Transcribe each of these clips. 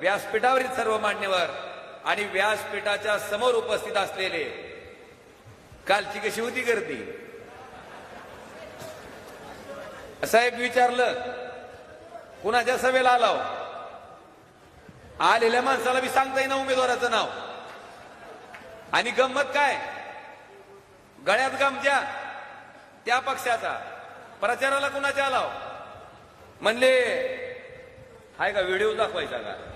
व्यासपीठावरील सर्व मान्यवर आणि व्यासपीठाच्या समोर उपस्थित असलेले कालची कशी होती गर्दी? साहेब विचारलं कुणाच्या सभेला आलाव हो? आलेल्या माणसाला बी सांगता येईना उमेदवाराचं नाव. आणि गंमत काय? गळ्यात गमच्या त्या पक्षाचा. प्रचाराला कुणाच्या आलाव हो? म्हणले हाय का व्हिडिओ दाखवायचा का?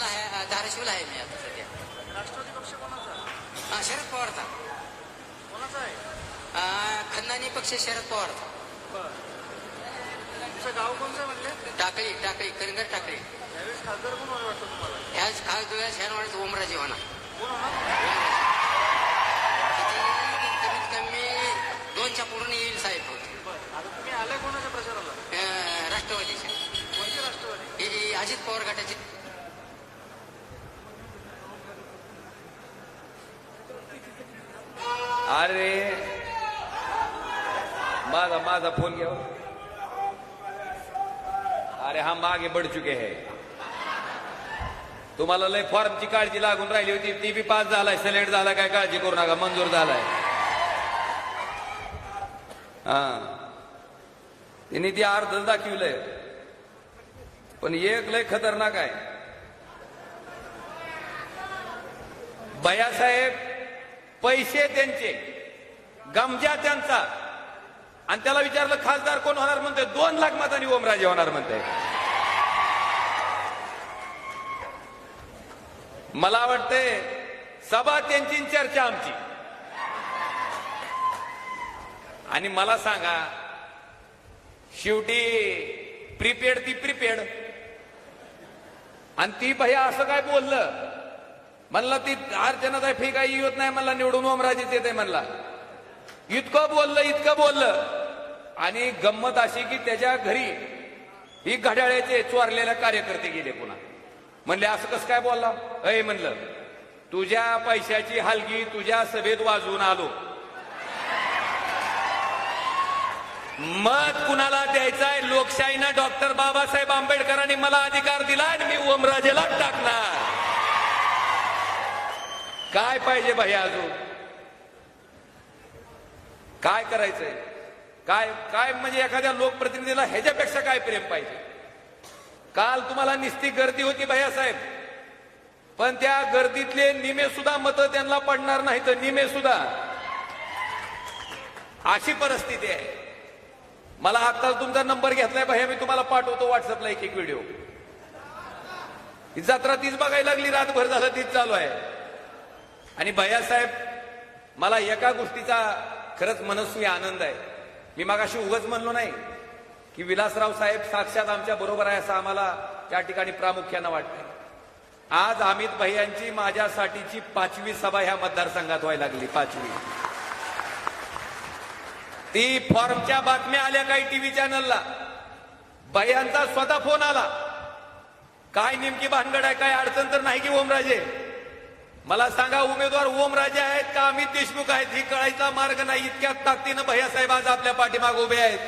सोनारला आहे धाराशिवला आहे मी आता सध्या. राष्ट्रवादी पक्ष कोणाचा हा, शरद पवारचा. कोणाचा आहे? खंदानी पक्ष शरद पवारचा बर. तुमचं गाव कोणतं म्हणले टाकळी टाकळी कलिंगड टाकळी. यावेळेस खासदार कोण व्हायला वाटतं तुम्हाला? ह्याच खास डोळ्या शहरवाडीचा ओमराजे होणार. कोण होणार? किती कमीत कमी दोनच्या पुढून येईल साहेब. बर. आता तुम्ही आलाय कोणाच्या प्रचाराला? अ, राष्ट्रवादीच्या. कोणते राष्ट्रवादी? हे अजित पवार गटाचे. अरे माझा माझा फोन घ्या अरे हा मागे बढ़ चुके है. तुम्हाला लय फॉर्मची काळजी लागून राहिली होती. ती बी पास झालाय सिलेक्ट झाला काय काळजी करू नका मंजूर झालाय. हा. तिने ती अर्ध दाखवलंय. पण एक लय खतरनाक आहे. भैयासाहेब पैसे त्यांचे. गमजा त्यांचा. आणि त्याला विचारलं खासदार कोण होणार म्हणतोय? दोन लाख मतांनी ओमराजे होणार म्हणते मला वाटतंय सभा त्यांची चर्चा आमची. आणि मला सांगा शेवटी प्रीपेड ती प्रीपेड आणि ती भैया असं काय बोललं? म्हणला ती अर्चनाचा फी काही येत नाही म्हणला निवडून ओमराजेच येते म्हणला. इतकं बोललं इतकं बोललं. आणि गंमत अशी की त्याच्या घरी ही घड्याळ्याचे चोरलेले कार्यकर्ते गेले पुन्हा. म्हणले असं कसं काय बोलला? अय म्हणलं तुझ्या पैशाची हलगी तुझ्या सभेत वाजवून आलो. मत कुणाला द्यायचंय? लोकशाहीनं डॉक्टर बाबासाहेब आंबेडकरांनी मला अधिकार दिला आणि मी ओमराजेला टाकणार. काय पाहिजे भाई अजून? काय करायचंय? काय काय म्हणजे एखाद्या लोकप्रतिनिधीला ह्याच्यापेक्षा काय प्रेम पाहिजे? काल तुम्हाला निस्ती गर्दी होती भैया साहेब. पण त्या गर्दीतले निमे सुद्धा मतं त्यांना पडणार नाही तर निमे सुद्धा. अशी परिस्थिती आहे. मला आत्ताच तुमचा नंबर घेतलाय भैया मी तुम्हाला पाठवतो व्हॉट्सअपला एक एक व्हिडिओ. ही जत्रा तीच बघायला लागली रातभर झालं तीच चालू आहे. आणि भैया साहेब मला एका गोष्टीचा खरंच मनस्वी आनंद आहे. मी मागाशी उगच म्हणलो नाही की विलासराव साहेब साक्षात आमच्या बरोबर आहे असं आम्हाला त्या ठिकाणी प्रामुख्यानं वाटतंय. आज अमित भैयांची माझ्यासाठीची पाचवी सभा ह्या मतदारसंघात व्हायला लागली पाचवी. ती फॉर्मच्या बातम्या आल्या काही टीव्ही चॅनलला. भैयांचा स्वतः फोन आला. काय नेमकी भानगड आहे काय अडचण तर नाही की ओमराजे? मला सांगा उमेदवार ओमराजे आहेत का? अमित देशमुख आहेत? ही कळायचा मार्ग नाही. इतक्या ताकदीनं भैयासाहेब आज आपल्या पाठीमाग उभे आहेत.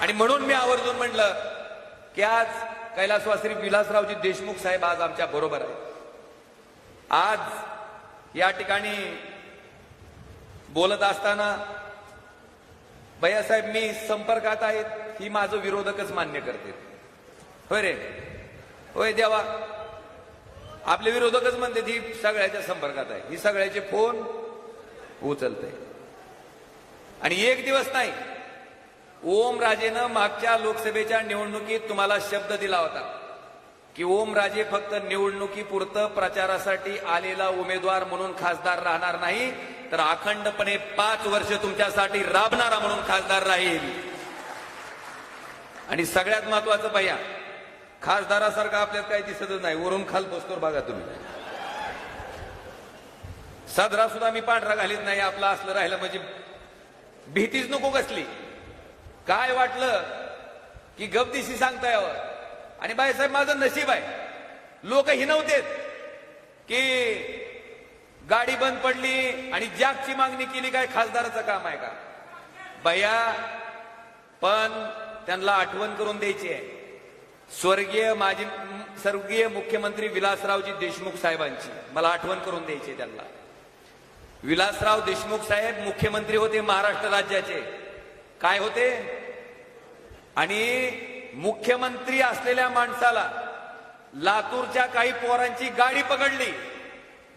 आणि म्हणून मी आवर्जून म्हटलं की आज कैलासवासी विलासरावजी देशमुख साहेब आज आमच्या बरोबर आहेत. आज या ठिकाणी बोलत असताना भैयासाहेब मी संपर्कात आहेत ही माझं विरोधकच मान्य करते होय रे? होय देवा. आपले विरोधकच म्हणते ती सगळ्याच्या संपर्कात आहे. ही सगळ्याचे फोन उचलते. आणि एक दिवस नाही ओम राजेनं मागच्या लोकसभेच्या निवडणुकीत तुम्हाला शब्द दिला होता की ओम राजे फक्त निवडणुकीपुरतं प्रचारासाठी आलेला उमेदवार म्हणून खासदार राहणार नाही तर अखंडपणे पाच वर्ष तुमच्यासाठी राबणारा म्हणून खासदार राहील. आणि सगळ्यात महत्वाचं भैया खासदारासारखं आपल्यात काही दिसतच नाही. वरून खाल बसतोर बघा तुम्ही. सदरा सुद्धा मी पांढरा घालीत नाही आपलं असलं राहिलं म्हणजे भीतीच नको कसली. काय वाटलं की गपदिशी सांगता यावं आणि बाईसाहेब माझं नशीब आहे. लोक हिनवतेत की गाडी बंद पडली आणि जॅकची मागणी केली काय खासदाराचं काम आहे का? बया पण त्यांना आठवण करून द्यायची आहे. स्वर्गीय माजी स्वर्गीय मुख्यमंत्री विलासरावजी देशमुख साहेबांची. मला आठवण करून द्यायची त्यांना. विलासराव देशमुख साहेब मुख्यमंत्री होते महाराष्ट्र राज्याचे. काय होते? आणि मुख्यमंत्री असलेल्या माणसाला लातूरच्या काही पोरांची गाडी पकडली.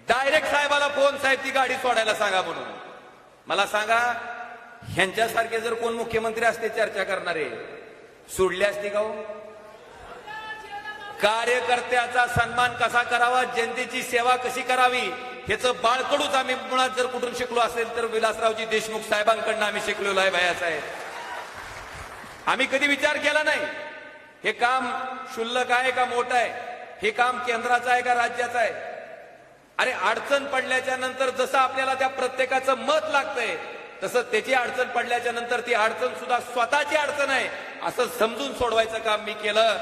डायरेक्ट साहेबाला फोन साहेब ती गाडी सोडायला सांगा म्हणून. मला सांगा ह्यांच्यासारखे जर कोण मुख्यमंत्री असते चर्चा करणारे? सोडले असते का हो? कार्यकर्त्याचा सन्मान कसा करावा? जनतेची सेवा कशी करावी? ह्याचं बाळकडूच आम्ही मुळात जर कुठून शिकलो असेल तर विलासरावजी देशमुख साहेबांकडनं आम्ही शिकलेलो आहे भयासाहेब आम्ही कधी विचार केला नाही. हे काम क्षुल्लक आहे का मोठं आहे? हे काम केंद्राचं आहे का राज्याचं आहे? अरे अडचण पडल्याच्या नंतर जसं आपल्याला त्या प्रत्येकाचं मत लागतंय तसं त्याची अडचण पडल्याच्या नंतर ती अडचण सुद्धा स्वतःची अडचण आहे. असं समजून सोडवायचं काम मी केलं.